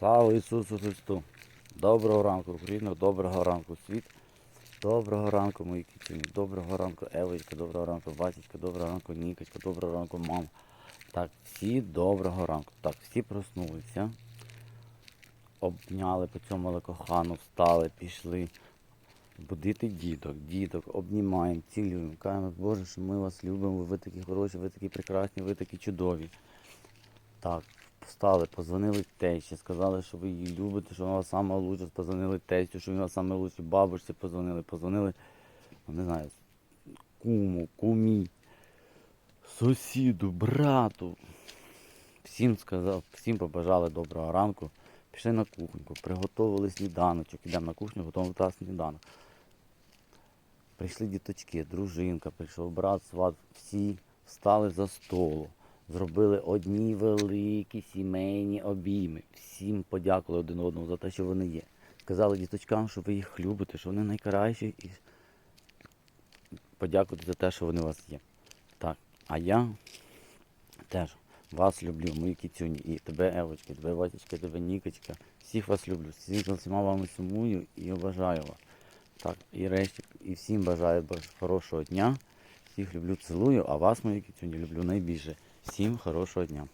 Слава Ісусу Христу! Доброго ранку, Україна, доброго ранку, світ. Доброго ранку, мої кітюні. Доброго ранку, Евочка, доброго ранку, Васічка, доброго ранку, Нікочка, доброго ранку, мама. Так, всі доброго ранку. Так, всі проснулися. Обняли по цьому молокохану, встали, пішли. Будити діток, діток, обнімаємо, цілюємо, кажемо, Боже, що ми вас любимо, ви такі хороші, ви такі прекрасні, ви такі чудові. Так, встали, позвонили тещі, сказали, що ви її любите, що вона вас сама лучша, позвонили тестю, що він вас саме лучше, бабусі позвонили, позвонили, ну, не знаю, куму, кумі, сусіду, брату. Всім сказав, всім побажали доброго ранку. Пішли на кухню, приготували сніданочок, ідемо на кухню, готуємо сніданок. Прийшли діточки, дружинка, прийшов брат, сват, всі встали за столу, зробили одні великі сімейні обійми. Всім подякували один одному за те, що вони є. Сказали діточкам, що ви їх любите, що вони найкращі, і подякувати за те, що вони у вас є. Так, а я теж вас люблю, мої кіцюні, і тебе, Евочка, тебе, Васечка, тебе, Нікочка. Всіх вас люблю, всіх за всіма вами сумую і обожаю вас. Так, і решті, і всім бажаю хорошого дня. Всіх люблю, цілую, а вас, мої кіцюні, люблю найбільше. Всім хорошого дня.